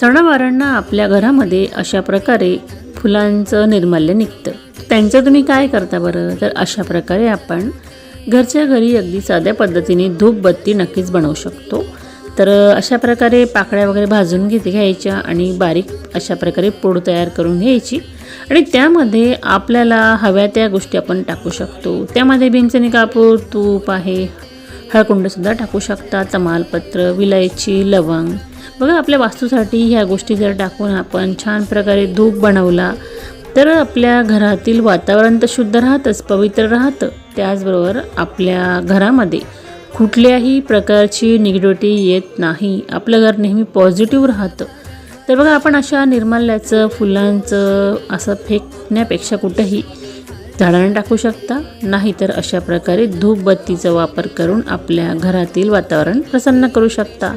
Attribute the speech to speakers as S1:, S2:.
S1: सणावारांना आपल्या घरामध्ये अशा प्रकारे फुलांचं निर्माल्य निघतं. त्यांचं तुम्ही काय करता बरं? तर अशा प्रकारे आपण घरच्या घरी अगदी साध्या पद्धतीने धूपबत्ती नक्कीच बनवू शकतो. तर अशा प्रकारे पाकळ्या वगैरे भाजून घेते घ्यायच्या आणि बारीक अशा प्रकारे पूड तयार करून घ्यायची. आणि त्यामध्ये आपल्याला हव्या त्या गोष्टी आपण टाकू शकतो. त्यामध्ये भीमसेनी कापूर तूप आहे हळकुंडसुद्धा टाकू शकता तमालपत्र विलायची लवंग बघा आपल्या वास्तूसाठी ह्या गोष्टी जर टाकून आपण छान प्रकारे धूप बनवला तर आपल्या घरातील वातावरण तर शुद्ध राहतंच पवित्र राहतं. त्याचबरोबर आपल्या घरामध्ये कुठल्याही प्रकारची निगेटिव्हिटी येत नाही. आपलं घर नेहमी पॉझिटिव्ह राहतं. तर बघा आपण अशा निर्माल्याचं फुलांचं असं फेकण्यापेक्षा कुठंही झाडांना टाकू शकता. नाहीतर अशा प्रकारे धूपबत्तीचा वापर करून आपल्या घरातील वातावरण प्रसन्न करू शकता.